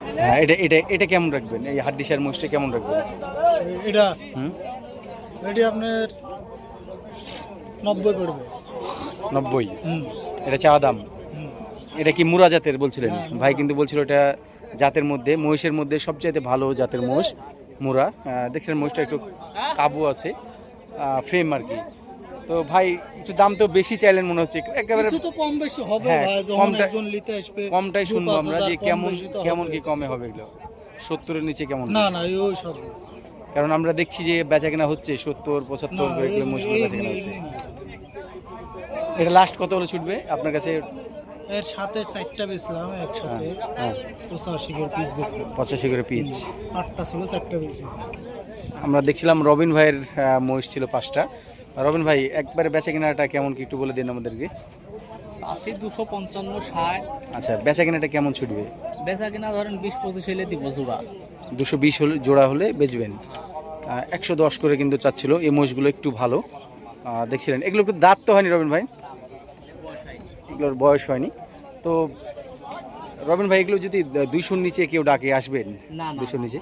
হ্যাঁ এটা এটা এটা কেমন রাখবেন? এই হাড্ডিসার মোষটা কেমন রাখবেন? এটা হুম? এটি আপনার নব্বই পড়বে। নব্বই? এটা চাওয়া দাম? এটা কি মুরা জাতের বলছিলেন? ভাই কিন্তু বলছিল এটা জাতের মধ্যে মহিষের মধ্যে সবচাইতে ভালো জাতের মোষ মুরা। আহ, দেখছিলেন মহিষটা একটু কাবু আছে ফ্রেম আর কি। তো ভাই একটু দাম তো বেশি চাইলেন মনে হচ্ছে। একেবারে তো কম বেশি হবে হ্যাঁ, ভাই যখন একজন নিতে আসবে কমটাই শুনব আমরা যে কেমন কেমন কি কমে হবে এগুলো। সত্তরের নিচে কেমন? না না ওই সব কারণ আমরা দেখছি যে বেচা কেনা হচ্ছে সত্তর না পঁচাত্তর এগুলো এই- বেচা কেনা হচ্ছে। এটা লাস্ট কত হলে ছুটবে? আপনার কাছে এর সাথে চারটা বেচলাম একসাথে হ্যাঁ পঁচাশি করে পিস বেচলাম। পঁচাশি করে পিচ আটটা ছিল চারটা বেচেছি। আমরা দেখছিলাম রবিন ভাইয়ের মহিষ ছিল পাঁচটা। রবিন ভাই একবারে বেচা কেনাটা কেমন কি একটু বলে দিন আমাদেরকে? আশি দুশো পঞ্চান্ন ষাট। আচ্ছা বেচা কেনাটা কেমন ছুটবে? বেচা কিনা ধরেন বিশ পঁচিশ হলে দিব জোড়া। দুশো বিশ হলে জোড়া হলে বেচবেন। একশো দশ করে কিন্তু চাচ্ছিল এই মহিষগুলো একটু ভালো। দেখছিলেন এগুলো একটু দাঁত তো হয়নি রবিন ভাই? এগুলোর বয়স হয়নি। তো রবিন ভাই এগুলো যদি দুইশোর নিচে কেউ ডাকে আসবেন? না দুশোর নিচে?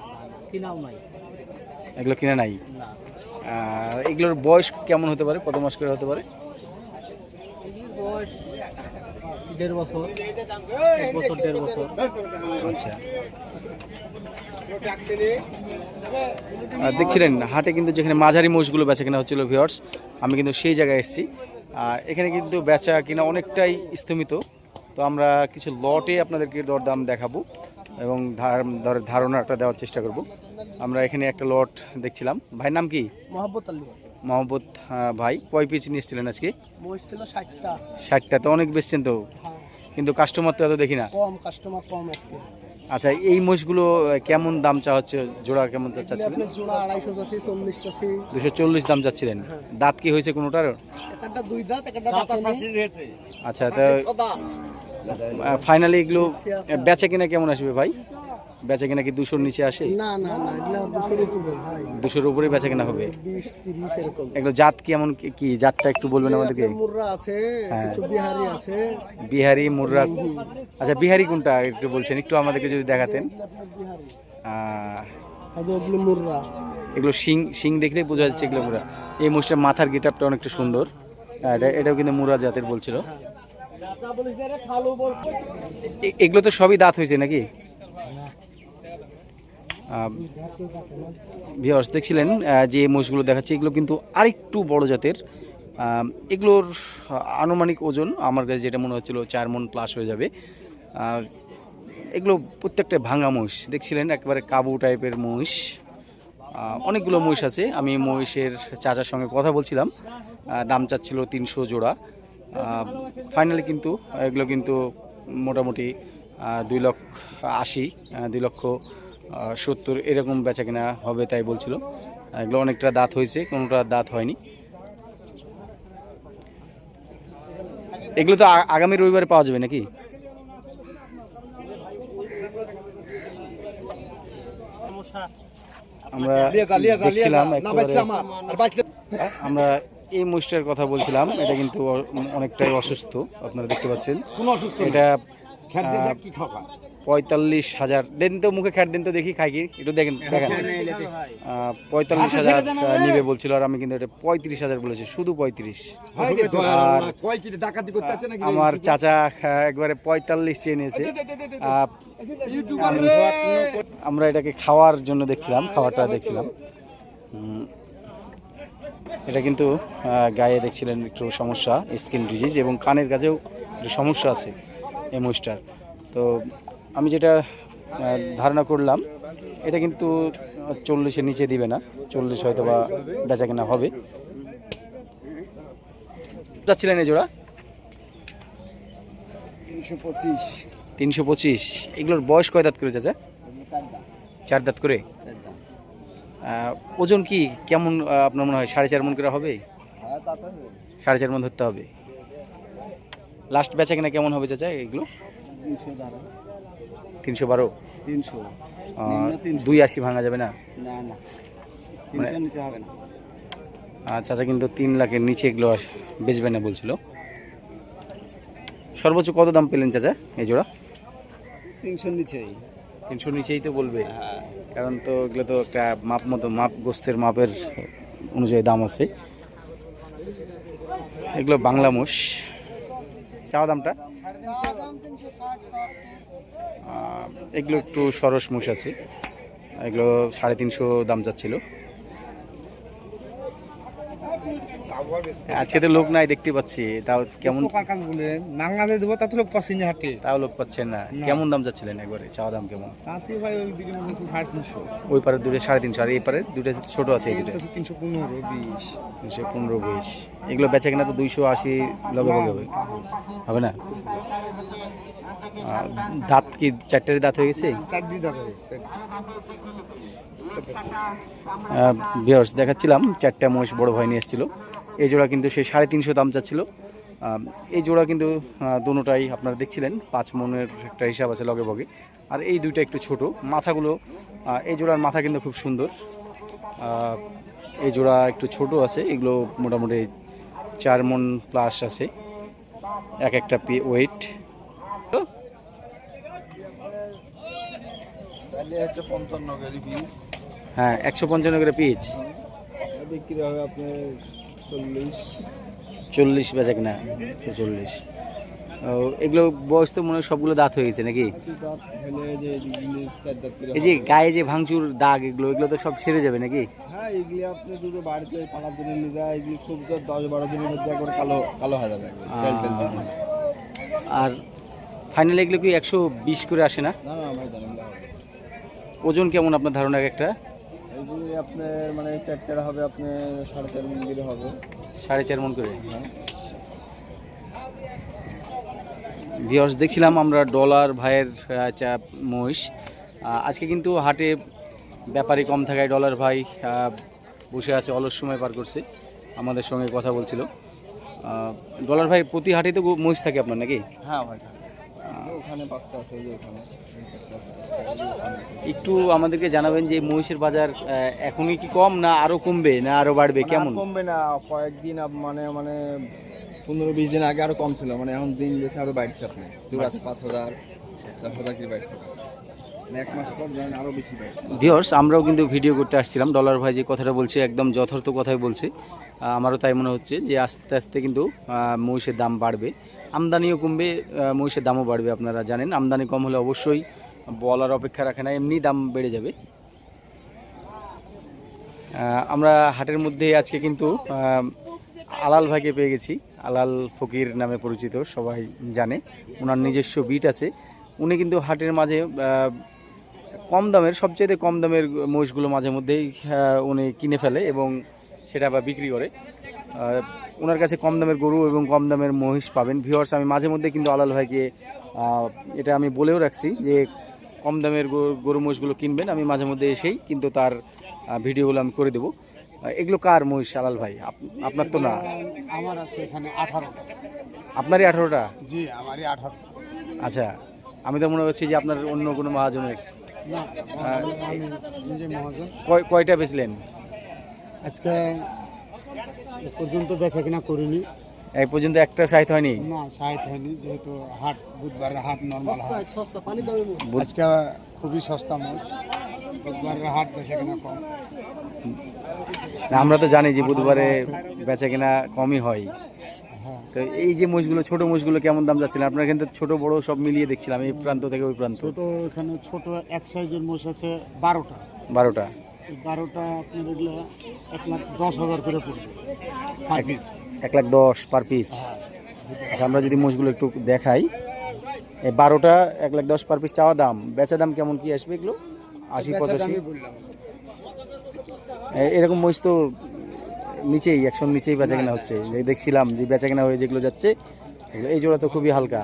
কিনাও নাই। এগুলো কিনে নাই? না। আর এগুলোর বয়স কেমন হতে পারে? কত মাস করে হতে পারে? দেড় বছর এক বছর দেড় বছর। আচ্ছা। আর দেখছিলেন হাটে কিন্তু যেখানে মাঝারি মোষগুলো বেচা কেনা হচ্ছিল ভিওর্স আমি কিন্তু সেই জায়গায় এসেছি। আর এখানে কিন্তু বেচা কিনা অনেকটাই স্থমিত। তো আমরা কিছু লটে আপনাদেরকে দরদাম দেখাবো। এবং ধার- ধর- ধারণাটা দেওয়ার চেষ্টা করব। আমরা এখানে একটা লট দেখছিলাম। ভাইয়ের নাম কি? মোহাম্মদ আলী মোহাম্মদ ভাই। কয় পিস নিয়ে এসেছিলেন আজকে? ষাটটা। তো অনেক বেচছেন তো? হ্যাঁ। কিন্তু কাস্টমার তো এত দেখি না। কম কাস্টমার কম আজকে। আচ্ছা এই মোষগুলো কেমন দাম চা হচ্ছে জোড়া কেমন চাচ্ছিলেন? জোড়া আড়াইশো চাষি চল্লিশ চাষি দুশো চল্লিশ দাম চাচ্ছিলেন। দাঁত কি হয়েছে কোনোটার দুই দাঁত আচ্ছা তা ফাইনালি এগুলো বেচা কিনা কেমন আসবে ভাই? বেচা কিনা কি দুশোর নিচে আসে? দুশোর উপরে বেচা কিনা হবে? এগুলো জাত কি- কি জাতটা একটু বলবেন আমাদেরকে? হ্যাঁ। বিহারি মুর্রা। আচ্ছা বিহারি কোনটা একটু বলছেন? একটু আমাদেরকে যদি দেখাতেন। মুর্রা। এগুলো শিং শিং দেখলেই বোঝা যাচ্ছে এগুলো মুরা এই মোষটার মাথার গেটআপটা অনেকটা সুন্দর। এটা এটাও কিন্তু মুরা জাতের বলছিল। এগুলো তো সবই দাঁত হয়েছে নাকি? ভিওর্স দেখছিলেন যে মোষগুলো দেখাচ্ছে, এগুলো কিন্তু আরেকটু বড় জাতের। এগুলোর আনুমানিক ওজন আমার কাছে যেটা মনে হচ্ছিল চার মন প্লাস হয়ে যাবে। এগুলো প্রত্যেকটা ভাঙা মহিষ। দেখছিলেন, একেবারে কাবু টাইপের মহিষ। অনেকগুলো মহিষ আছে। আমি মহিষের চাচার সঙ্গে কথা বলছিলাম। দাম চাচ্ছিল তিনশো জোড়া। ফাইনালি কিন্তু এগুলো কিন্তু মোটামুটি দুই লক্ষ আশি দুই লক্ষ সত্তর এরকম বেচা কেনা হবে তাই বলছিল। এগুলো অনেকটা দাঁত হয়েছে কোনোটা দাঁত হয়নি। এগুলো তো আগামী রবিবারে পাওয়া যাবে নাকি? আমরা দেখছিলাম আমরা এই মহিষটার কথা বলছিলাম এটা কিন্তু অনেকটাই অসুস্থ আপনারা দেখতে পাচ্ছেন। এটা পঁয়তাল্লিশ হাজার দেন তো মুখে খ্যাট দেন তো দেখি খাই কি একটু দেখেন দেখেন। পঁয়তাল্লিশ হাজার আহ, নিবে বলছিল আর আমি কিন্তু এটা পঁয়ত্রিশ হাজার বলেছি শুধু পঁয়ত্রিশ। আর আমার চাচা একবারে পঁয়তাল্লিশ চেয়ে নিয়েছে। আমরা এটাকে খাওয়ার জন্য দেখছিলাম খাওয়াটা দেখছিলাম। এটা কিন্তু গায়ে দেখছিলেন একটু সমস্যা স্কিন ডিজিজ এবং কানের কাজেও একটু সমস্যা আছে এই মহিষটার তো আমি যেটা ধারণা করলাম এটা কিন্তু চল্লিশের নিচে দিবে না চল্লিশ হয়তো বা বেচা কেনা হবে। যাচ্ছিলেন এই জোড়া? তিনশো পঁচিশ। তিনশো পঁচিশ। এগুলোর বয়স কয় দাঁত করে চাচা? চার দাঁত। করে? ওজন কি? কেমন আপনার মনে হয় সাড়ে চার মন করে হবে? সাড়ে চার মন ধরতে হবে। লাস্ট বেচা কিনা কেমন হবে চাচা এগুলো? তিনশো বারো। তিনশো। দুই আশি ভাঙা যাবে না? না না। হবে না। আর চাচা কিন্তু তিন লাখের নিচে এগুলো বেচবে না বলছিল। সর্বোচ্চ কত দাম পেলেন চাচা এই জোড়া? তিনশোর নিচেই। তিনশো নিচেই তো বলবে। হ্যাঁ। কারণ তো এগুলো তো একটা মাপ মতো মাপ গোস্তের মাপের অনুযায়ী দাম আছে। এগুলো বাংলা মোষ। চাওয়া দামটা? এগুলো একটু সরস মোষ আছে। এগুলো সাড়ে তিনশো দাম যাচ্ছিল। আজকে তো লোক নাই দেখতে পাচ্ছি। তাও কেমন নাঙ্গালে দেবো তা তো লোক পাচ্ছি না হাটে। তাও লোক পাচ্ছেন না। কেমন দাম যাচ্ছিলেন একবারে? চাওয়া দাম কেমন? ভাই ওই দিকে মনে হচ্ছে সাড়ে তিনশো। ওই পারে দুটো সাড়ে তিনশো আর এই পারে দুটো ছোট আছে এই দুটো। তিনশো পনেরো বিশ। দুশো পনেরো বিশ। এগুলো বেচা কিনা তো দুইশো আশি লগে লগে হবে। হবে না? আর দাঁত কি চারটারি দাঁত হয়ে গেছে? চার দিন দাদা বিয়ার্স দেখাচ্ছিলাম চারটা মহিষ বড় ভাই নিয়ে এসেছিল। এই জোড়া কিন্তু সে সাড়ে তিনশো দাম চাচ্ছিল। এই জোড়া কিন্তু আহ, দুটোটাই আপনারা দেখছিলেন পাঁচ মনের একটা হিসাব আছে লগে বগে। আর এই দুইটা একটু ছোট। মাথাগুলো এই জোড়ার মাথা কিন্তু খুব সুন্দর। এই জোড়া একটু ছোট আছে এগুলো মোটামুটি চার মন প্লাস আছে। এক একটা পি ওয়েট তাহলে হচ্ছে পঞ্চান্ন পিস হ্যাঁ একশো পঞ্চান্ন করে পিচ বিক্রি হবে আপনার চল্লিশ। চল্লিশ বেচা কিনা চল্লিশ। এগুলো বয়স তো মনে হয় সবগুলো দাঁত হয়ে গেছে নাকি? এই যে গায়ে যে ভাঙচুর দাগ এগুলো এগুলো তো সব সেরে যাবে নাকি? হ্যাঁ এগুলি আপনি দুটো বাড়িতে পালার জন্য নিয়ে যায় এগুলি খুব জোর দশ বারো দিনের মধ্যে একবার কালো কালো হয়ে যাবে। আর ফাইনালি এগুলো কি একশো বিশ করে আসে না? না না ভাই না ওজন কেমন আপনার ধারণা এক একটা? এগুলি আপনার মানে চারটার হবে আপনার সাড়ে চার দিলে হবে। সাড়ে চার মন করে? ভিওর্স দেখছিলাম আমরা ডলার ভাইয়ের চা মহিষ। আজকে কিন্তু হাটে ব্যাপারী কম থাকায় ডলার ভাই বসে আছে অলস সময় পার করছে। আমাদের সঙ্গে কথা বলছিল। ডলার ভাই প্রতি হাটে তো মহিষ থাকে আপনার নাকি? হ্যাঁ ভাই ওখানে আছে যে ওখানে। একটু আমাদেরকে জানাবেন যে মহিষের বাজার এখনই কি কম না আরও কমবে না আরও বাড়বে? মানে কেমন? কমবে না কয়েকদিন মানে মানে পনেরো বিশ দিন আগে আরও কম ছিল মানে এখন দিন গেছে আরও বাড়ছে আপনি। দু পাঁচ হাজার দশ হাজার কি বাড়ছে? মানে বেশি বাড়ছে। ভিওর্স আমরাও কিন্তু ভিডিও করতে আসছিলাম ডলার ভাই যে কথাটা বলছে একদম যথার্থ কথাই বলছে। আমারও তাই মনে হচ্ছে যে আস্তে আস্তে কিন্তু মহিষের দাম বাড়বে। আমদানিও কমবে মহিষের দামও বাড়বে আপনারা জানেন। আমদানি কম হলে অবশ্যই বলার অপেক্ষা রাখে না, এমনি দাম বেড়ে যাবে। আমরা হাটের মধ্যে আজকে কিন্তু আলাল ভাইকে পেয়ে গেছি। আলাল ফকির নামে পরিচিত, সবাই জানে। ওনার নিজস্ব বিট আছে। উনি কিন্তু হাটের মাঝে কম দামের সবচেয়ে কম দামের মহিষগুলো মাঝে মধ্যেই উনি কিনে ফেলে এবং সেটা আবার বিক্রি করে। ওনার কাছে কম দামের গরু এবং কম দামের মহিষ পাবেন। ভিওয়ার্স আমি মাঝে মধ্যে কিন্তু আলাল ভাইকে এটা আমি বলেও রাখছি যে কম দামের গরু- গরু মহিষগুলো কিনবেন। আমি মাঝে মধ্যে এসেই কিন্তু তার ভিডিওগুলো আমি করে দেবো। এগুলো কার মহিষ আলাল ভাই? আপ- আপনার তো না। আমার আছে এখানে আঠারো। আপনারই আঠারোটা? জি আমারই আঠারো। আচ্ছা আমি তো মনে হচ্ছে যে আপনার অন্য কোনো মহাজনের। কয়টা বেচলেন? আজকে এ পর্যন্ত বেচা কিনা করিনি। এই পর্যন্ত একটা সাহিত্য হয়নি? না সাহিত হয়নি যেহেতু হাট বুধবারের হাট নর্মাল হাট। সস্তা পানি দামে আজকে খুবই সস্তা মাছ বুধবারের হাট বেচা কিনা কম। না, আমরা তো জানি যে বুধবারে বেচা কেনা কমই হয়। হ্যাঁ। তো এই যে মোষগুলো ছোট মোষগুলো কেমন দাম যাচ্ছিলেন আপনার কিন্তু ছোট বড় সব মিলিয়ে দেখছিলাম এই প্রান্ত থেকে ওই প্রান্ত। ছোট এখানে ছোট এক সাইজের মোষ আছে বারোটা। বারোটা। বারোটা আপনার এগুলো এক লাখ দশ হাজার করে পড়বে। পার পিস এক লাখ দশ পার পিচ আচ্ছা আমরা যদি মোষগুলো একটু দেখাই। এই বারোটা এক লাখ দশ পার পিস চাওয়া দাম বেচা দাম কেমন কি আসবে এগুলো? আশি পঁচাশি? এরকম মহিষ তো নিচেই একশো নিচেই বেচা কেনা হচ্ছে। দেখছিলাম যে বেচা কেনা হয়ে যেগুলো যাচ্ছে এই জোড়া তো খুবই হালকা।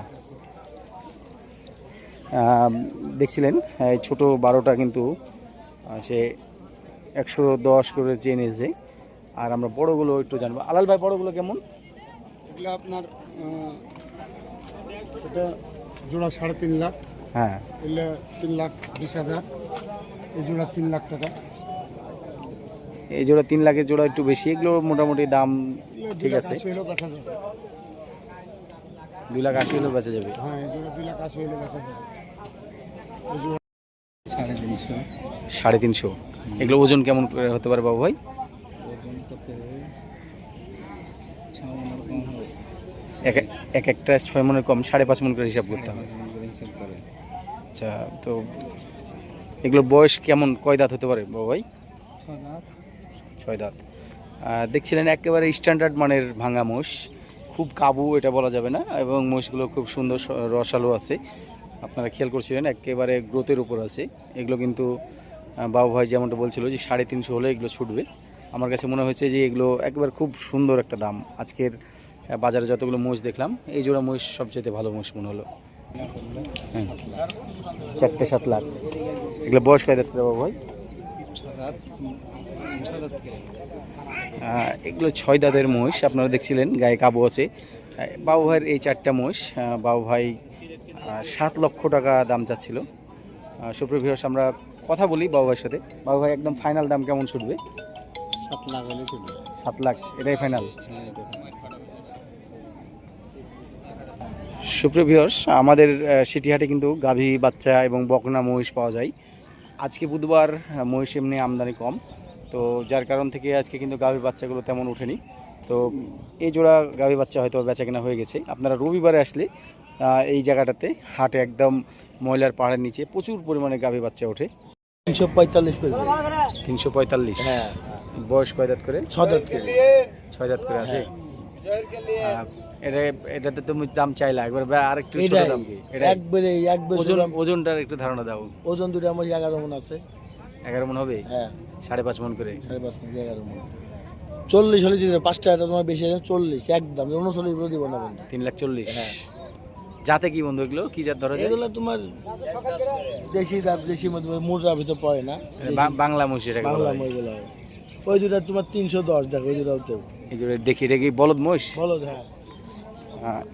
দেখছিলেন এই ছোট বারোটা কিন্তু সে একশো দশ করে চেয়ে নিয়েছে। আর আমরা বড়গুলো একটু জানব। আলাল ভাই বড়গুলো কেমন? এগুলো আপনার এটা জোড়া সাড়ে তিন লাখ। হ্যাঁ। এগুলো তিন লাখ বিশ হাজার। এই জোড়া তিন লাখ টাকা। এই জোড়া তিন লাখের জোড়া একটু বেশি। এগুলো মোটামুটি দাম ঠিক আছে। দুই লাখ আশি হলেও বেঁচে যাবে। হ্যাঁ দুই লাখ আশি হলেও বেচা যাবে। সাড়ে তিনশো। সাড়ে তিনশো। এগুলো ওজন কেমন করে হতে পারে বাবু ভাই? এক এক একটা ছয় মনের কম সাড়ে পাঁচ মন করে হিসাব করতে হবে। আচ্ছা তো এগুলোর বয়স কেমন কয় দাঁত হতে পারে বাবু ভাই? ছয় দাঁত। আর দেখছিলেন একেবারে স্ট্যান্ডার্ড মানের ভাঙা মোষ খুব কাবু এটা বলা যাবে না এবং মোষগুলো খুব সুন্দর রসালো আছে। আপনারা খেয়াল করছিলেন একেবারে গ্রোথের উপর আছে। এগুলো কিন্তু বাবু ভাই যেমনটা বলছিল যে সাড়ে তিনশো হলে এগুলো ছুটবে। আমার কাছে মনে হয়েছে যে এগুলো একবার খুব সুন্দর একটা দাম। আজকের বাজারে যতগুলো মোষ দেখলাম, এই জোড়া মোষ সবচেয়ে ভালো মোষ মনে হলো। হ্যাঁ। চারটে সাত লাখ। এগুলো বয়স কয় করে বাবু ভাই এগুলো ছয় দাঁতের মহিষ আপনারা দেখছিলেন, গায়ে কাবু আছে। বাবু ভাইয়ের এই চারটা মহিষ বাবু ভাই সাত লক্ষ টাকা দাম চাচ্ছিল। সুপ্রিয় ভিউয়ার্স আমরা কথা বলি বাবু ভাইয়ের সাথে। বাবু ভাই একদম ফাইনাল দাম কেমন ছুটবে? সাত লাখ হলে চলবে সাত লাখ এটাই ফাইনাল হ্যাঁ ভিউয়ার্স আমাদের সিটিহাটে কিন্তু গাভী বাচ্চা এবং বকনা মহিষ পাওয়া যায়। আজকে বুধবার মহিষ এমনি আমদানি কম। তো যার কারণ থেকে আজকে কিন্তু গাভী বাচ্চাগুলো তেমন ওঠেনি। তো এই জোড়া গাভী বাচ্চা হয়তো বেচা কেনা হয়ে গেছে। আপনারা রবিবারে আসলে এই জায়গাটাতে হাটে একদম ময়লার পাহাড়ের নিচে প্রচুর পরিমাণে গাভী বাচ্চা ওঠে। তিনশো পঁয়তাল্লিশ তিনশো পঁয়তাল্লিশ। হ্যাঁ। বয়স কয় দাঁত করে? ছ দাঁত করে। ছয় দাঁত করে আছে? আহ, এটা এটাতে তুমি দাম চাইলা? একবার বা আরেকটু ছোট দাম কি? এটা একবারে এক ওজন ওজনটার একটু ধারণা দাও। ওজন দুটো আমার এগারো মন আছে। এগারো মন হবে? হ্যাঁ। সাড়ে পাঁচ মন করে? সাড়ে পাঁচ মন এগারো মন। চল্লিশ হলে দিতে পাঁচ টাকাটা তোমার বেশি আছে চল্লিশ একদম। উনচল্লিশ দিব না তিন লাখ চল্লিশ। হ্যাঁ। যাতে কি বন্ধু এগুলো কি জাত ধরা এগুলো তোমার দেশি দাম দেশি মধ্যে মুদ্রার ভিতর পড়ে না। বা- বাংলা মহিষ এটাকে বলা। মহিলা ওই দুটা তোমার তিনশো দশ দেখো ওই দুটাও এই যে দেখি এটা কি বলদ মহিষ? বলো হ্যাঁ।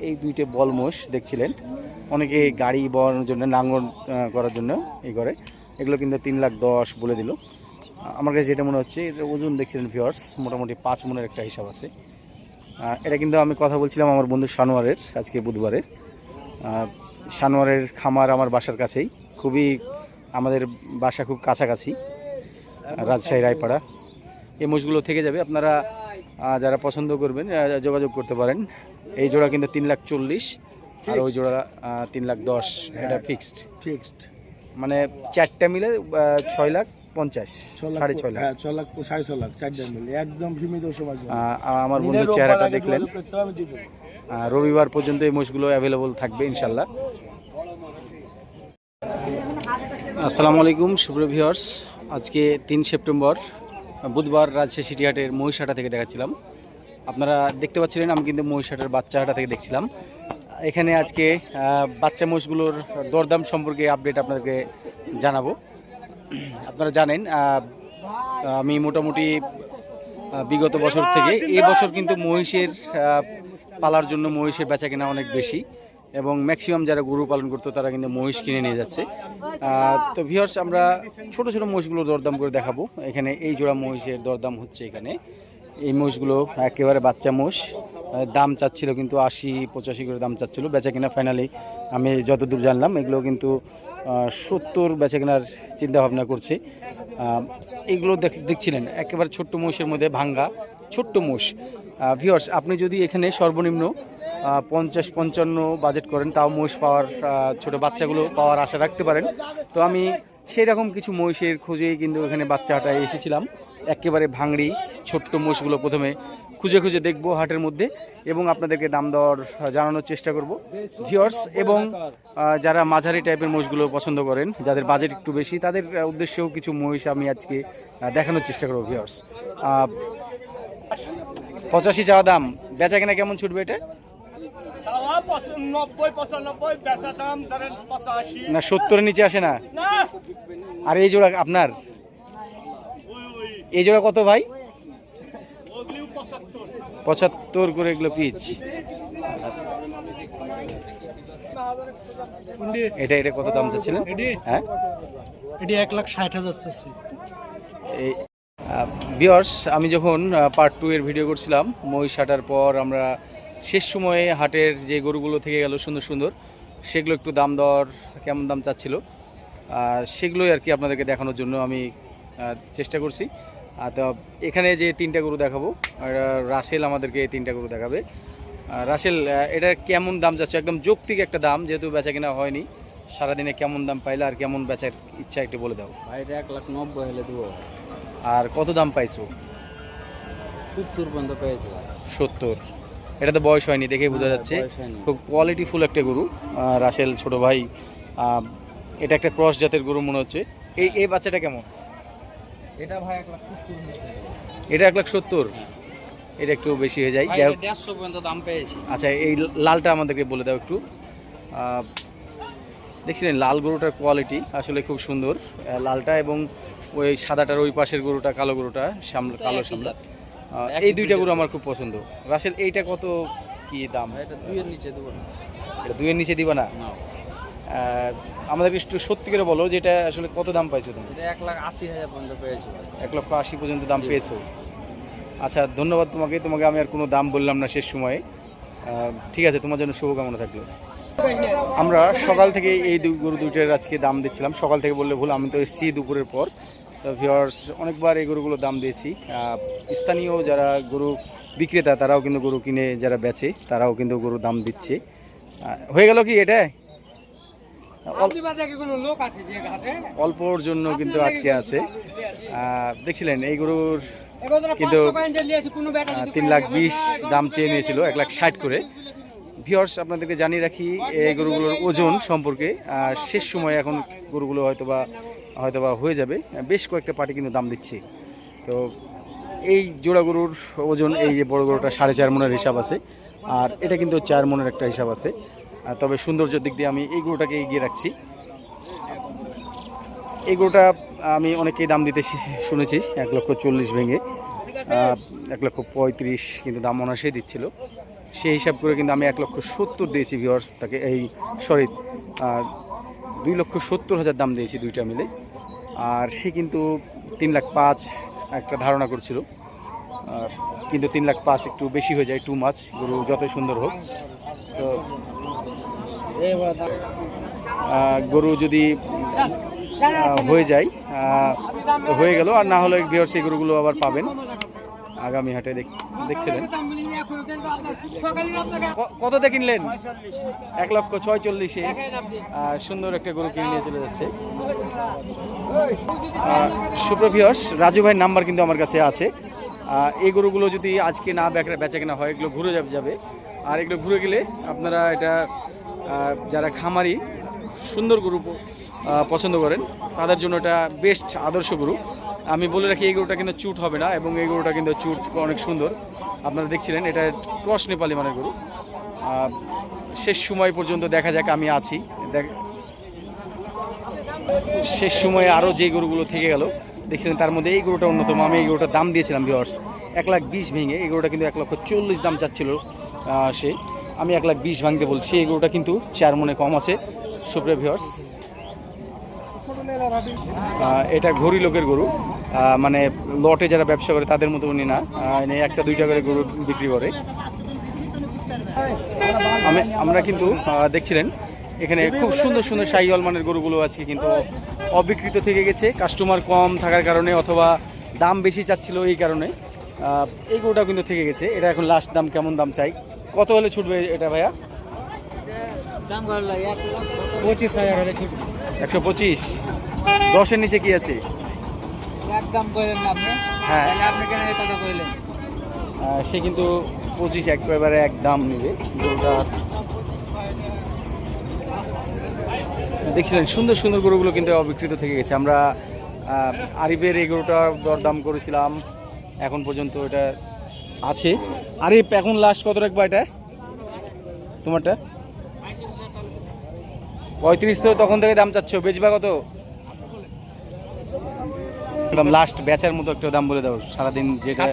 এই দুইটা বল মহিষ দেখছিলেন। অনেকে গাড়ি বলানোর জন্য নাঙ্গল করার জন্য এই করে। এগুলো কিন্তু তিন লাখ দশ বলে দিল। আমার কাছে যেটা মনে হচ্ছে এটা ওজন দেখছিলেন ভিওয়ার্স মোটামুটি পাঁচ মনের একটা হিসাব আছে। এটা কিন্তু আমি কথা বলছিলাম আমার বন্ধু সানোয়ারের আজকে বুধবারের সানোয়ারের খামার আমার বাসার কাছেই। খুবই আমাদের বাসা খুব কাছাকাছি রাজশাহী রায়পাড়া। এই মোষগুলো থেকে যাবে। আপনারা যারা পছন্দ করবেন যোগাযোগ করতে পারেন। এই জোড়া কিন্তু তিন লাখ চল্লিশ আর ওই জোড়া তিন লাখ দশ। এটা ফিক্সড ফিক্সড মানে চারটা মিলে ছয় লাখ পঞ্চাশ সাড়ে ছয় লাখ। হ্যাঁ ছ লাখ সাড়ে ছ লাখ চারটা মিলে। একদম সীমিত সময় আমার বন্ধুর চেহারাটা দেখলেন। রবিবার পর্যন্ত এই মোষগুলো অ্যাভেলেবল থাকবে ইনশাল্লাহ আসসালামু আলাইকুম, সুপ্রিয় ভিউয়ার্স আজকে তিন সেপ্টেম্বর, বুধবার রাজশাহী সিটিহাটের মহিষাটা থেকে দেখাচ্ছিলাম। আপনারা দেখতে পাচ্ছিলেন, আমি কিন্তু মহিষাটের বাচ্চা হাটা থেকে দেখছিলাম। এখানে আজকে বাচ্চা মোষগুলোর দরদাম সম্পর্কে আপডেট আপনাদেরকে জানাব। আপনারা জানেন আমি মোটামুটি বিগত বছর থেকে, এই বছর কিন্তু মহিষের পালার জন্য মহিষের বেচা কেনা অনেক বেশি এবং ম্যাক্সিমাম যারা গরু পালন করতো তারা কিন্তু মহিষ কিনে নিয়ে যাচ্ছে। তো ভিউয়ার্স আমরা ছোট ছোট মহিষগুলোর দরদাম করে দেখাবো। এখানে এই জোড়া মহিষের দরদাম হচ্ছে এখানে। এই মহিষগুলো একেবারে বাচ্চা মোষ দাম চাচ্ছিল কিন্তু আশি, পঁচাশি করে দাম চাচ্ছিল বেচা কিনা ফাইনালি আমি যতদূর জানলাম, এগুলো কিন্তু সত্তর বেচা কেনার চিন্তা ভাবনা করছে। এগুলো দেখ- দেখছিলেন, একেবারে ছোট্ট মোষের মধ্যে ভাঙ্গা ছোট্ট মোষ ভিওর্স আপনি যদি এখানে সর্বনিম্ন পঞ্চাশ পঞ্চান্ন বাজেট করেন, তাও মহিষ পাওয়ার ছোট বাচ্চাগুলো পাওয়ার আশা রাখতে পারেন। তো আমি সেই রকম কিছু মহিষের খোঁজেই কিন্তু এখানে বাচ্চাটায় এসেছিলাম। একেবারে ভাঙড়ি, ছোট্ট মোষগুলো প্রথমে খুঁজে খুঁজে দেখব হাটের মধ্যে এবং আপনাদেরকে দাম দর জানানোর চেষ্টা করব। ভিওর্স এবং যারা মাঝারি টাইপের মোষগুলো পছন্দ করেন, যাদের বাজেট একটু বেশি, তাদের উদ্দেশ্যেও কিছু মহিষ আমি আজকে দেখানোর চেষ্টা করব ভিওর্স পঁচাশি চাওয়া দাম। বেচা কেনা কেমন ছুটবে এটা? না সত্তরের নিচে আসে না? আর এই জোড়া আপনার? এই জোড়া কত ভাই? পঁচাত্তর। করে এগুলো পিচ। এটা এটা কত দাম চাচ্ছিলেন? হ্যাঁ? এটি এক লাখ ষাট হাজার চাচ্ছি। এই বিয়ার্স আমি যখন পার্ট টু এর ভিডিও করছিলাম, মহিষ হাটার পর আমরা শেষ সময়ে হাটের যে গরুগুলো থেকে গেল সুন্দর সুন্দর, সেগুলো একটু দাম দর কেমন দাম চাচ্ছিল সেগুলোই আর কি আপনাদেরকে দেখানোর জন্য আমি চেষ্টা করছি। আর তো এখানে যে তিনটা গরু দেখাবো রাসেল আমাদেরকে তিনটা গরু দেখাবে। রাসেল এটার কেমন দাম যাচ্ছে একদম যৌক্তিক একটা দাম, যেহেতু বেচা কেনা হয়নি, সারাদিনে কেমন দাম পাইলে আর কেমন বেচার ইচ্ছা একটু বলে দাও। ভাই, এটা এক লাখ নব্বই হলে দেবো। আর কত দাম পাইছো? সত্তর পর্যন্ত পেয়েছে। সত্তর। এটা তো বয়স হয়নি দেখেই বোঝা হ্যাঁ, যাচ্ছে। খুব কোয়ালিটিফুল একটা গরু রাসেল ছোট ভাই। এটা একটা ক্রস জাতের গরু মনে হচ্ছে। এই এই বাচ্চাটা কেমন? এটা ভাই এক লাখ সত্তর এটা এক লাখ সত্তর? এটা একটু বেশি হয়ে যায়। দেড়শো পর্যন্ত দাম পেয়েছি। আচ্ছা এই লালটা আমাদেরকে বলে দাও একটু। দেখছিলেন লাল গরুটার কোয়ালিটি আসলে খুব সুন্দর। লালটা এবং ওই সাদাটার ওই পাশের গরুটা কালো গরুটা সামলা কালো সামলা এই দুইটা গরু আমার খুব পছন্দ। রাসেল এইটা কত কি দাম? এটা দুইয়ের নিচে দেবো না। এটা দুইয়ের নিচে দিবা না? আমাদেরকে একটু সত্যি করে বলো যে এটা আসলে কত দাম পাইছো তুমি? এক লাখ আশি হাজার পর্যন্ত পেয়েছ এক লক্ষ আশি পর্যন্ত দাম পেয়েছ। আচ্ছা ধন্যবাদ তোমাকে। তোমাকে আমি আর কোনো দাম বললাম না শেষ সময়ে। ঠিক আছে তোমার জন্য শুভকামনা থাকল। আমরা সকাল থেকে এই দু- গরু দুইটার আজকে দাম দিচ্ছিলাম। সকাল থেকে বললে ভুল আমি তো এসেছি দুপুরের পর। তো ভিওয়ার্স অনেকবার এই গরুগুলো দাম দিয়েছি। স্থানীয় যারা গরু বিক্রেতা তারাও কিন্তু গরু কিনে যারা বেচে তারাও কিন্তু গরু দাম দিচ্ছে। হয়ে গেল কি এটা? অল্পর জন্য কিন্তু আটকে আছে। দেখছিলেন এই গরুর কিন্তু তিন লাখ বিশ দাম চেয়ে নিয়েছিল এক লাখ ষাট করে। ভিওর্স আপনাদেরকে জানিয়ে রাখি এই গরুগুলোর ওজন সম্পর্কে শেষ সময়ে এখন গরুগুলো হয়তোবা হয়তোবা হয়ে যাবে। বেশ কয়েকটা পার্টি কিন্তু দাম দিচ্ছে। তো এই জোড়া গরুর ওজন, এই যে বড় গরুটা সাড়ে চার মনের হিসাব আছে, আর এটা কিন্তু চার মনের একটা হিসাব আছে। তবে সৌন্দর্যের দিক দিয়ে আমি এই গরুটাকে এগিয়ে রাখছি। এই গরুটা আমি অনেকেই দাম দিতে শুনেছি, এক লক্ষ চল্লিশ ভেঙে এক লক্ষ পঁয়ত্রিশ কিন্তু দাম অনাসেই দিচ্ছিল। সেই হিসাব করে কিন্তু আমি এক লক্ষ সত্তর দিয়েছি ভিওয়ার্স তাকে এই সরি দুই লক্ষ সত্তর হাজার দাম দিয়েছি দুইটা মিলে। আর সে কিন্তু তিন লাখ পাঁচ একটা ধারণা করছিল। আর কিন্তু তিন লাখ পাঁচ একটু বেশি হয়ে যায় টু মাছ গরু যতই সুন্দর হোক। তো গরু যদি হয়ে যায় তো হয়ে গেল। আর না হলে সেই গরুগুলো আবার পাবেন। আগামী হাটে দেখ- দেখছিলেন। ক- কততে কিনলেন? এক লক্ষ ছয়চল্লিশে। সুন্দর একটা গরু কিনে নিয়ে চলে যাচ্ছে। সুপ্রভিয়স রাজু ভাইয়ের নাম্বার কিন্তু আমার কাছে আছে। এই গরুগুলো যদি আজকে না বেচা কেনা হয় এগুলো ঘুরে যাবে আর এগুলো ঘুরে গেলে আপনারা এটা যারা খামারি সুন্দর গরু পছন্দ করেন তাদের জন্য এটা বেস্ট আদর্শ গরু। আমি বলে রাখি, এই গরুটা কিন্তু চুট হবে না এবং এই গরুটা কিন্তু চুট অনেক সুন্দর। আপনারা দেখছিলেন, এটা ক্রস নেপালি মানের গরু। শেষ সময় পর্যন্ত দেখা যাক, আমি আছি। শেষ সময়ে আরও যে গরুগুলো থেকে গেল, দেখছিলেন তার মধ্যে এই গরুটা অন্যতম। আমি এই গরুটার দাম দিয়েছিলাম ভিওর্স এক লাখ বিশ ভেঙে এই গরুটা কিন্তু এক লক্ষ চল্লিশ দাম চাচ্ছিল সে। আমি এক লাখ বিশ ভাঙতে বলছি, এই গরুটা কিন্তু চার মনে কম আছে। সুপ্রিয় ভিওর্স এটা ঘড়ি লোকের গরু। মানে লটে যারা ব্যবসা করে তাদের মতো উনি না। একটা দুইটা করে গরু বিক্রি করে। আমি আমরা কিন্তু দেখছিলেন এখানে খুব সুন্দর সুন্দর শাহিওয়াল মানের গরুগুলো আজকে কিন্তু অবিকৃত থেকে গেছে। কাস্টমার কম থাকার কারণে অথবা দাম বেশি চাচ্ছিল এই কারণে। এই গরুটাও কিন্তু থেকে গেছে। এটা এখন লাস্ট দাম কেমন দাম চাই? কত হলে ছুটবে এটা ভাইয়া? পঁচিশ হাজার হলে ছুটবে। একশো পঁচিশ। দশের নিচে কি আছে? একদম কইলেন না আপনি? হ্যাঁ। আপনি কেন এই কথা কইলেন? সে কিন্তু পঁচিশ একেবারে এক দাম নেবে গরুটা। দেখছিলেন সুন্দর সুন্দর গরুগুলো কিন্তু অবিকৃত থেকে গেছে। আমরা আরিফের এই গরুটা দরদাম করেছিলাম এখন পর্যন্ত এটা আছে। আরিফ এখন লাস্ট কত রাখব এটা? তোমারটা? পঁয়ত্রিশ তো তখন থেকে দাম চাচ্ছ বেচবা কত? লাস্ট বেচার মতো একটা দাম বলে দাও সারাদিন যেটা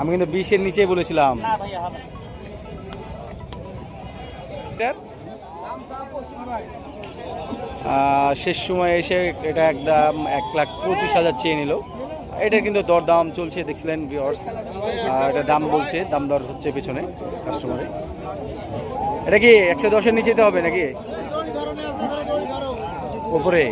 আমি কিন্তু বিশের নিচে বলেছিলাম। শেষ সময় এসে এটা একদম এক লাখ পঁচিশ হাজার চেয়ে নিল। এটা কিন্তু দরদাম চলছে দেখছিলেন ভিওর্স এটা দাম বলছে দাম দর হচ্ছে পেছনে কাস্টমারে এটা কি একশো দশের নিচেতে হবে নাকি? উপরে